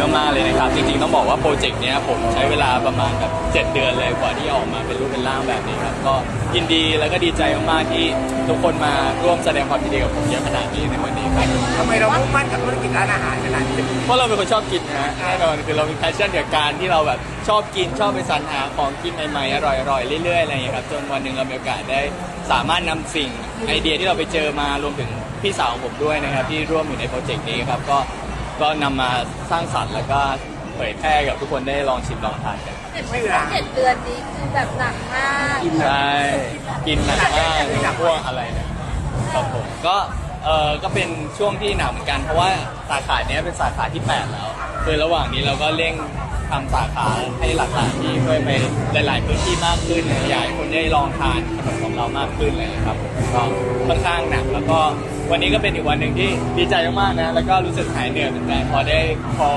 มากๆเลยนะครับ จริงๆต้องบอกว่าโปรเจกต์เนี้ยผมใช้เวลาประมาณแบบ 7 เดือนเลยกว่าที่ออกมาเป็นรูปเป็นร่างแบบนี้ครับก็ยินดีแล้วก็ดีใจมากๆที่ทุกคนมาร่วมแสดงความยินดีกับผมเยอะขนาดนี้ในวันนี้ครับทำไมเรามุ่งมั่นกับธุรกิจร้านอาหารขนาดนี้เพราะเราเป็นคนชอบกินนะฮะแน่นอนคือเรามีแพชชั่นกับการที่เราแบบชอบกินชอบไปสรรหาของกินใหม่ๆอร่อยๆเรื่อยๆอะไรอย่างเงี้ยครับจนวันหนึ่งเรามีโอกาสได้สามารถนำสิ่งไอเดียที่เราไปเจอมารวมถึงพี่สาวของผมด้วยนะครับที่ร่วมอยู่ในโปรเจกต์นี้ครับก็ ก็นำมาสร้างสรรค์แล้วก็เผยแพร่กับทุกคนได้ลองชิมลองทานกันเจ็ดเจ็ดเดือนนี้คือแบบหนักมากใช่กินหนักมากพวกอะไรเนี่ยครับผมก็เออก็เป็นช่วงที่หนักเหมือนกันเพราะว่าสาขาเนี้ยเป็นสาขาที่ 8 แล้วคือระหว่างนี้เราก็เร่งทำสาขาให้หลากหลายที่เพื่อไปหลาย ๆ พื้นที่มากขึ้นอยากให้คนได้ลองทานขนมของเรามากขึ้นเลยครับผมก็ค่อนข้างหนักแล้วก็ วันนี้ก็เป็นอีกวันหนึ่งที่ดีใจมากๆนะ แล้วก็รู้สึกหายเหนื่อยเหมือนกันพอได้พอ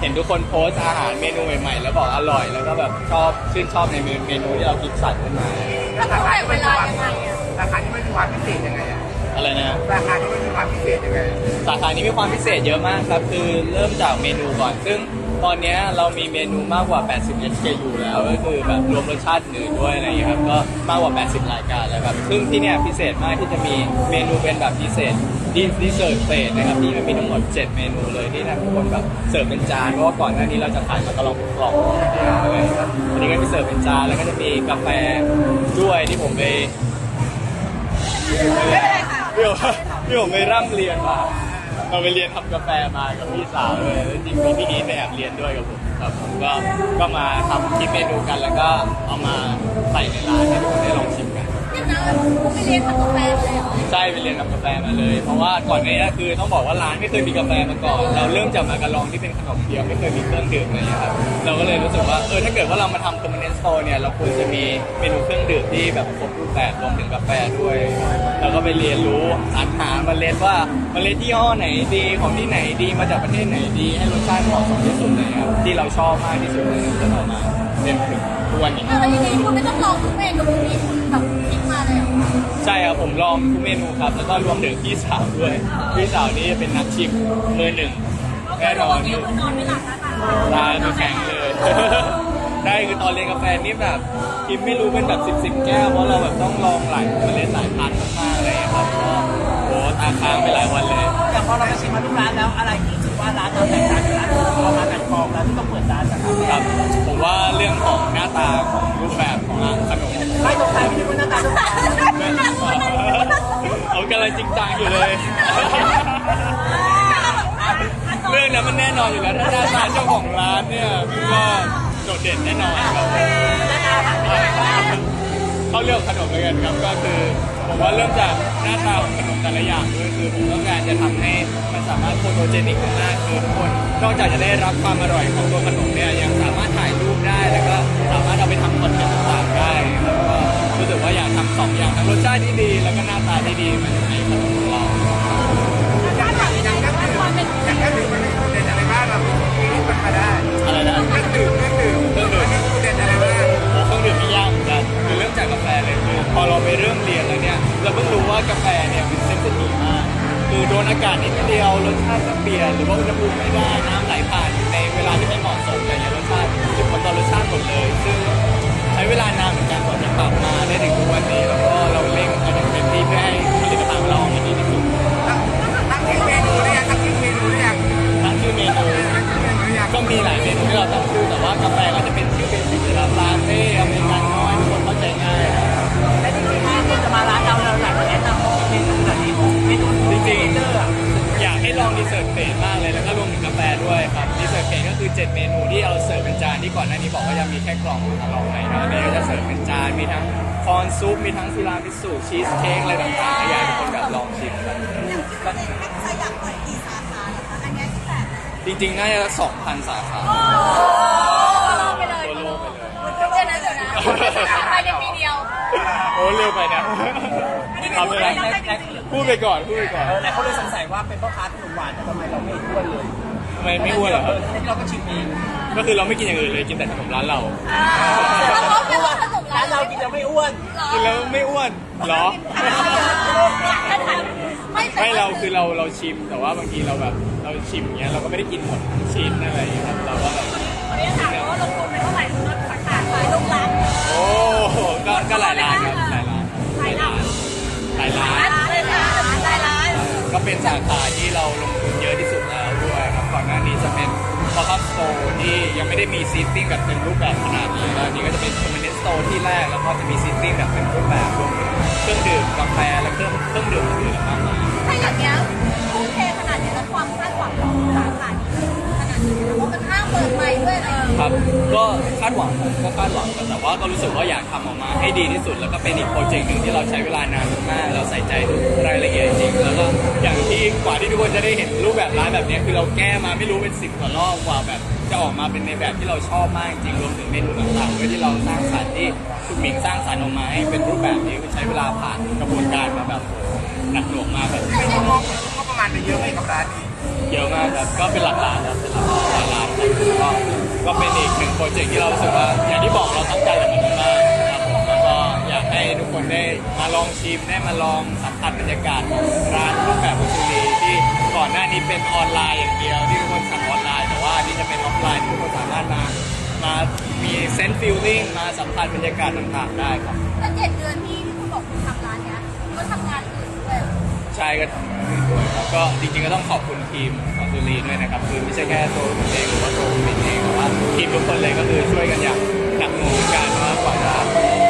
เห็นทุกคนโพสต์อาหารเมนูใหม่ๆ แล้วบอกอร่อย แล้วก็แบบชอบชื่นชอบในเมนูที่เราคิดสรรขึ้นมาแล้วต้องแบ่งเวลายังไงอะราคาที่มันมีความพิเศษยังไงอะอะไรนะ ราคาที่มันมีความพิเศษยังไง สาขานี้มีความพิเศษเยอะมากครับ คือเริ่มจากเมนูก่อน ซึ่ง ตอนเนี้ยเรามีเมนูมากกว่า 80 SKU แล้วก็คือแบบรวมรสชาติอื่นด้วยอะไรอย่างเงี้ยครับก็มากกว่า 80 รายการแล้วครับซึ่งที่เนี่ยพิเศษมากที่จะมีเมนูเป็นแบบพิเศษดีดีเซอร์เฟสนะครับที่มันมีทั้งหมด 7 เมนูเลยที่ทางทุกคนแบบเสิร์ฟเป็นจานเพราะว่าก่อนหน้านี้เราจะขายมากระลองเป็นกล่องเลยครับอันนี้ก็มีเสิร์ฟเป็นจานแล้วก็จะมีกาแฟด้วยที่ผมไปพี่ผมพี่ผมไปร่ำเรียนมา เราไปเรียนทำกาแฟมากับพี่สาวเลยแล้วจริงๆมีพี่นี้ไปแอบเรียนด้วยกับผมครับผมก็ก็มาทำคิดเมนูกันแล้วก็เอามาใส่ในร้านให้ทุกคนได้ลองชิม กันนะไปเรียนทำกาแฟเลยเหรอใช่ไปเรียนทำกาแฟมาเลย เพราะว่าก่อนหนานี้คือต้องบอกว่าร้านไม่เคยมีกาแฟมาก่อน เราเริ่มจากมากระลองที่เป็นขนมเดียวไม่เคยมีเครื่องดื่มอะไรอย่างเลยครับเราก็เลยรู้สึกว่าเออถ้าเกิดว่าเรามาทำคอมมิวนิสต์โตเนี่ยเราควรจะมีเมนูเครื่องดื่มที่แบบครบรูปแบบรวมถึงกาแฟด้วยเราก็ไปเรียนรู้สรรหาเมล็ดว่าเมล็ดที่ห้อไหนดีของที่ไหนดีมาจากประเทศไหนดีให้รสชาติเหมาะสมที่สุดเลยครับที่เราชอบมากที่สุดเลยจนออกมา เป็นถึงทุกวันนี้อะแล้วยังไงคุณไม่ต้องลองทุกเมนูที่คุณแบบคิดมาเลยเหรอใช่ครับผมลองทุกเมนูครับ แล้วก็รวมถึงพี่สาวด้วย พี่สาวนี่เป็นนักชิมมือหนึ่งแน่นอนนี่คือนอนไม่หลับนะร้านแข็งเลย ได้คือตอนเรียนกาแฟนี่แบบกินไม่รู้เป็นแบบสิบสิบแก้วเพราะเราแบบต้องลองหลายเมล็ดหลายพันมากๆเลยครับก็โอ้ตาค้างไปหลายวันเลยอย่างพอเราไปชิมมาทุกร้านแล้วอะไรที่รู้สึกว่าร้านเราแตกต่างจากร้านอื่นเรามาแพลตฟอร์มแล้วที่ต้องเปิดร้านนะครับ ครับ ตาของรูปแบบของร้านขนมไม่ตรงใจไม่ใช่ว่าหน้าตาตรงใจเอากำลังจริงจังอยู่เลย เรื่องนั้นมันแน่นอนอยู่แล้วถ้าหน้าตาเจ้าของร้านเนี่ยมันก็โดดเด่นแน่นอนครับเขาเลือกขนมเลยกันครับก็คือผมว่าเริ่มจากหน้าตาของขนมแต่ละอย่างด้วยคือผมต้องการจะทำให้มันสามารถโฟโตเจนิกมากคือทุกคนนอกจากจะได้รับความอร่อยของตัวขนมเนี่ยยังสามารถ สามารถเอาไปทำคอนเทนต์ต่างๆได้แล้วก็รู้สึกว่าอยากทำสองอย่างทั้งรสชาติที่ดี แล้วก็หน้าตาที่ดีมันในขนมของเรา เจอร์อะๆอยากให้ลองดีเซอร์เฟสมากเลยแล้วก็รวมถึงกาแฟด้วยครับดีเซอร์เฟสก็คือ 7 เมนูที่เราเสิร์ฟเป็นจานที่ก่อนหน้านี้บอกว่ายังมีแค่กล่องมาลองไหนนะอันนี้ก็จะเสิร์ฟเป็นจานมีทั้งคอนซุปมีทั้งทีรามิสุชีสเค้กอะไรต่างๆก็อยากให้ทุกคนแบบลองชิมครับจริงๆน่าจะ2,000 สาขาลองไปเลยทั่วโลกไปเลย เดี๋ยวนะเดี๋ยวนะภายในปีเดียว โอ้เร็วไปนะเอาไปเลย พูดไปก่อนพูดไปก่อนเออแต่เขาเลยสงสัยว่าเป็นพ่อค้าขนมหวานแต่ทำไมเราไม่อ้วนเลยทำไมไม่อ้วนเหรอครับที่เราก็ชิมเองก็คือเราไม่กินอย่างอื่นเลยกินแต่ขนมร้านเราแล้วเขาเป็นว่าสนุกร้านเรากินแล้วไม่อ้วนกินแล้วไม่อ้วนเหรอไม่ไม่เราคือเราเราชิมแต่ว่าบางทีเราแบบเราเราชิมอย่างเงี้ยเราก็ไม่ได้กินหมดทั้งชิ้นอะไรอย่างเงี้ยครับเราก็แบบวันนี้ถามว่าลงทุนไปเท่าไหร่สำหรับสาขาขายลูกรักโอ้ก็ก็หลายร้านครับหลายร้านหลายร้านหลายร้านร้านเลยร้านรายร้าน ก็เป็นสาขาที่เราลงทุนเยอะที่สุดแล้วด้วยครับก่อนหน้านี้จะเป็นพอ p ับสโตร์ที่ยังไม่ได้มีซีติ้งแบบเต็มรูปแบบขนาดนี้แล้วอันนี่ก็จะเป็น permanent store ที่แรกแล้วก็จะมีซีติ้งแบบเต็มรูปแบบรวมถึงเครื่องดื่มกาแฟและเครื่องเครื่องดื่มอื่นๆมากมาย ถ้าอย่างเงี้ย เพราะมันห้างเปิดใหม่ด้วยอะไรอย่างเงี้ยครับก็คาดหวังครับก็คาดหวังครับแต่ว่าก็รู้สึกว่าอยากทำออกมาให้ดีที่สุด แล้วก็เป็นอีกโปรเจกต์หนึ่งที่เราใช้เวลานานมากๆเราใส่ใจทุกรายละเอียดจริงแล้วก็อย่างที่กว่าที่ทุกคนจะได้เห็นรูปแบบร้านแบบนี้คือเราแก้มาไม่รู้เป็นสิบกว่ารอบกว่าแบบ จะออกมาเป็นในแบบที่เราชอบมากจริงรวมถึงเมนูต่างๆด้วยที่เราสร้างสรรค์ที่คุณหมิงสร้างสรรค์ออกมาให้เป็นรูปแบบนี้คือใช้เวลาผ่านกระบวนการมาแบบโอ้โหหนักหน่วงมากแบบไม่ต้องงบงบประมาณไปเยอะไหมกับร้านนี้เยอะมากครับก็เป็นหลักล้านครับเป็นหลักล้านล้าน ครับก็ก็เป็นอีกหนึ่งโปรเจกต์ที่เรารู้สึกว่าอย่างที่บอกเราตั้งใจกับมันมากครับผมแล้วก็อยากให้ทุกคนได้มาลองชิมได้มาลองสัมผัสบรรยากาศของร้านรูปแบบของซูรีที่ก่อนหน้านี้เป็นออนไลน์อย่างเดียวที่ทุกคนสั่งออนไลน์แต่ว่าอันนี่จะเป็นออฟไลน์ที่ทุกคนสามารถมามามีเซนต์ฟิลลิ่งมาสัมผัสบรรยากาศต่างๆได้ครับ แล้วเจ็ดเดือนที่ ใช่ก็ทำด้วยครับก็จริงๆก็ต้องขอบคุณทีมของซูรีด้วยนะครับคือไม่ใช่แค่ตัวผมเองหรือว่าตัวผมเองแต่ว่าทีมทุกคนเลยก็คือช่วยกันอย่างหนักหน่วงกันว่ากว่าจะ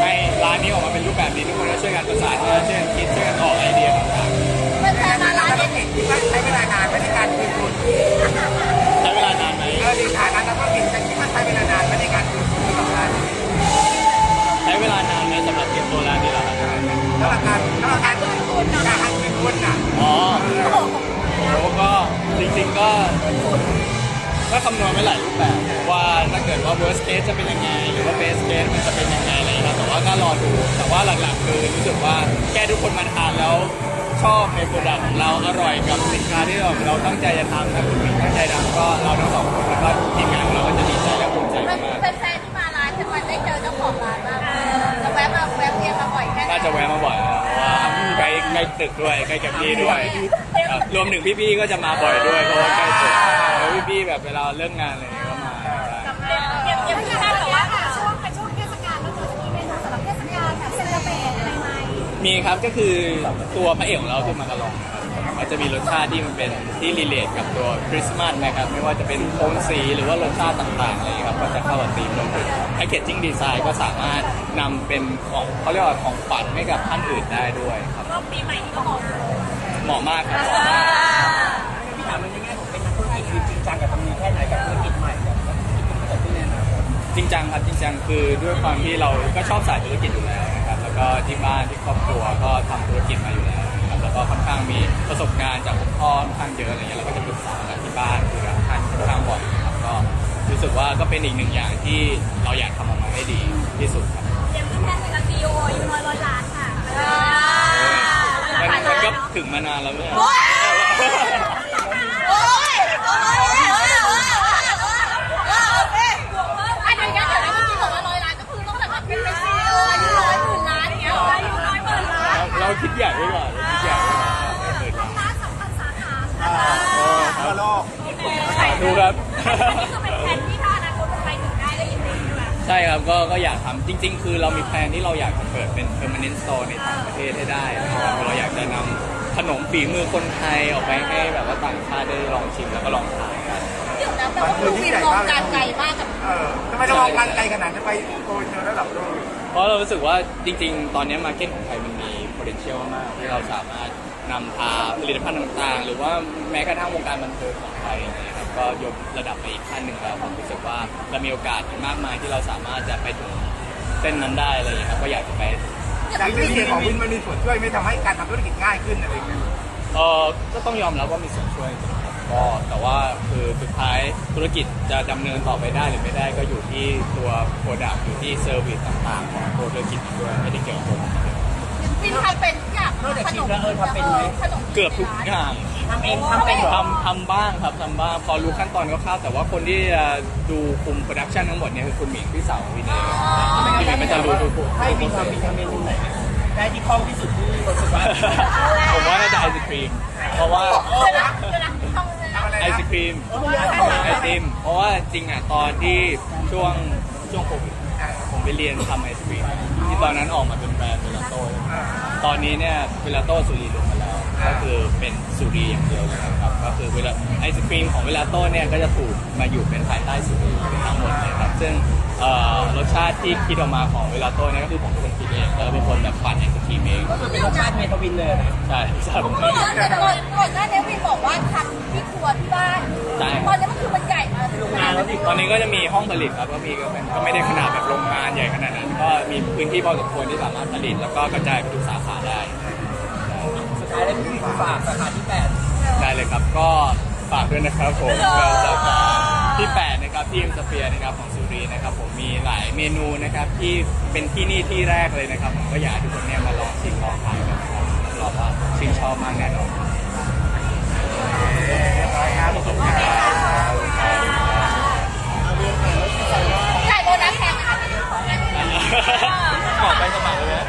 ให้ร้านนี้ออกมาเป็นรูปแบบนี้ทุกคนก็ช่วยกันประสานงานช่วยกันคิดช่วยกันออก การคืนทุนน่ะอ๋อโอ้ก็จริงๆก็ก็คำนวณไว้หลายรูปแบบว่าถ้าเกิดว่า worst case จะเป็นยังไง หรือว่า best case มันจะเป็นยังไงอะไรอย่างเงี้ยครับแต่ว่าก็รอดู แต่ว่าหลักๆคือรู้สึกว่าแค่ทุกคนมาทานแล้วชอบในโปรดักต์ของเราอร่อยกับสินค้าที่เราเราตั้งใจจะทำนะคุณมิงตั้งใจทำก็เราทั้งสองคนแล้วก็ทีมงานของเราก็จะดีใจและภูมิใจเป็นมากเป็นแฟนที่มาร้านจะมาได้เจอเจ้าของร้าน ตึกด้วยใกล้กับพี่ด้วยครับรวมถึงพี่ๆก็จะมาบ่อยด้วยเพราะว่าใกล้ตึกแล้วพี่ๆแบบเวลาเลิกงานอะไรอย่างเงี้ยก็มาได้เก็บเก็บที่ร้านแต่ว่าช่วงเป็นช่วงเทศกาลก็คือจะมีเมนูสำหรับเทศกาลแบบเซเลบเรตอะไรไหมมีครับก็คือตัวพระเอกของเราคือมาการองครับ มันจะมีรสชาติที่มันเป็นที่รีเลทกับตัวคริสต์มาสนะครับ ไม่ว่าจะเป็นโทนสีหรือว่ารสชาติต่างๆอะไรอย่างเงี้ยครับก็จะเข้ากับธีมรวมถึงแพคเกจจิ้งดีไซน์ก็สามารถนำเป็นของเขาเรียกว่าของขวัญให้กับท่านอื่นได้ด้วยครับรอบปีใหม่ที่ก็บอกเหมาะมากครับเหมาะมาก พี่ถามมันในแง่ของเป็นนักธุรกิจคือจริงจังกับตรงนี้แค่ไหนกับธุรกิจใหม่กับธุรกิจที่เกิดขึ้นในอนาคตจริงจังครับจริงจังคือด้วยความที่เราก็ชอบสายธุรกิจอยู่แล้วนะครับแล้วก็ที่บ้านที่ครอบครัวก็ทำธุรกิจมาอยู่แล้วนะครับ แล้วก็ค่อนข้างมีประสบการณ์จากคุณพ่อค่อนข้างเยอะอะไรเงี้ยเราก็จะปรึกษากันที่บ้านคุยกับท่านค่อนข้างบ่อยนะครับก็รู้สึกว่าก็เป็นอีกหนึ่งอย่างที่เราอยากทำออกมาให้ดีที่สุดครับเตรียมขึ้นแท่นเป็นซีโออายุน้อยร้อยล้านค่ะมันมันก็ถึงมานานแล้วเนี่ยโอ้ยโอ้ยโอ้ยอันนี้เดี๋ยวนะเมื่อกี้บอกว่าร้อยล้านก็คือต้องแบบว่าเป็นซีโออายุร้อยหมื่นล้านอย่างเงี้ยอายุร้อยหมื่นล้านเราเราคิดใหญ่ไว้ก่อน โอ้คทั่วรับโลกดูครับ นี่คือเป็นแผนที่ถ้าอนาคตมันไปถึงได้ก็ยินดีด้วย ใช่ครับก็ก็อยากทำจริง ๆ คือเรามีแพลนที่เราอยากจะเปิดเป็น permanent store ในต่างประเทศให้ได้นะครับเราอยากจะนำขนมฝีมือคนไทยออกไปให้แบบว่าต่างชาติได้ลองชิมแล้วก็ลองทานกัน เดี๋ยวนะแปลว่าคุณวินมองการไกลมากกับเออทำไมเรามองการไกลขนาดนั้นไปโกลเชอร์ระดับโลกเพราะเรารู้สึกว่าจริง ๆ ตอนนี้มาเก็ตของไทยมันมี potential มากที่เราสามารถ นำพาผลิตภัณฑ์ต่างๆ หรือว่าแม้กระทั่งวงการบันเทิงของไทยอย่างเงี้ยครับก็ยกระดับไปอีกขั้นหนึ่งแล้วผมรู้สึกว่าเรามีโอกาสมากมายที่เราสามารถจะไปถึงเส้นนั้นได้อะไรอย่างเงี้ยครับก็อยากจะไปอย่างชื่อเสียงของวินมันมีส่วนช่วยไม่ทำให้การทำธุรกิจง่ายขึ้นอะไรอย่างเงี้ยเออก็ต้องยอมรับว่ามีส่วนช่วยจริงๆครับก็แต่ว่าคือสุดท้ายธุรกิจจะดำเนินต่อไปได้หรือไม่ได้ก็อยู่ที่ตัวโปรดักต์อยู่ที่เซอร์วิสต่างๆ ของตัวธุรกิจด้วยไม่ได้เกี่ยวกับผม วินทำเป็นทุกอย่างขนมขนมเกือบทุกอย่างทำเองทำเป็นเหรอ ทำทำบ้างครับทำบ้างพอรู้ขั้นตอนคร่าวๆแต่ว่าคนที่จะดูคุมโปรดักชันทั้งหมดเนี่ยคือคุณหมิงพี่สาวของวินเองพี่หมิงมันจะรู้ทุกคนให้วินทำวินทำเมนูไหนได้ที่คล่องที่สุดที่รู้สึกว่าผมว่าน่าจะไอศครีมเพราะว่าเดี๋ยวนะเดี๋ยวนะทำเลยนะทำอะไรไอศครีม เออมันมีอะไรไอติมเพราะว่าจริงอะตอนที่ช่วงช่วงโควิดผมไปเรียนทำไอศครีมที่ตอนนั้นออกมาเป็นแบรนด์เวลาโต้ต อนนี้เนี่ยเวลาโต้สุรีลงมาแล้ว ก็คือเป็นสุรีอย่างเดียวเลยนะครับ ก็คือเวลาไอศครีมของเวลาโต้เนี่ยก็จะถูกมาอยู่เป็นภายใต้สุรีทั้งหมดเลยครับ ซึ่งเอ่อรสชาติที่คิดออกมาของเวลาโต้เนี่ยก็คือผมเป็นคนคิดเองเออเป็นคนแบบปั่นไอศครีมเอง ก็คือเป็นรสชาติเมทาวินเลยนะใช่ใช่ผมก่อนก่อนก่อนหน้านี้วินบอกว่าทำที่ครัวที่บ้านใช่ตอนนี้ ตอนนี้ก็จะมีห้องผลิตครับก็มีก็เป็นก็ไม่ได้ขนาดแบบโรงงานใหญ่ขนาดนั้น ก็มีพื้นที่พอสมควรที่สามารถผลิต แล้วก็กระจายไปทุกสาขาได้ สุดท้ายแล้วพี่ฝากสาขาที่แปดได้เลยครับก็ฝากด้วยนะครับผมกับสาขาที่8นะครับที่อิมสเฟียนะครับของสุรีนะครับผมมีหลายเมนูนะครับที่เป็นที่นี่ที่แรกเลยนะครับผมก็อยากให้ทุกคนเนี่ยมาลองชิมลองทานกันนะครับรับรองว่าชื่นชอบมากแน่นอน ใจ่โบนัสแทงนะคะพี่ออไปสมัครเลย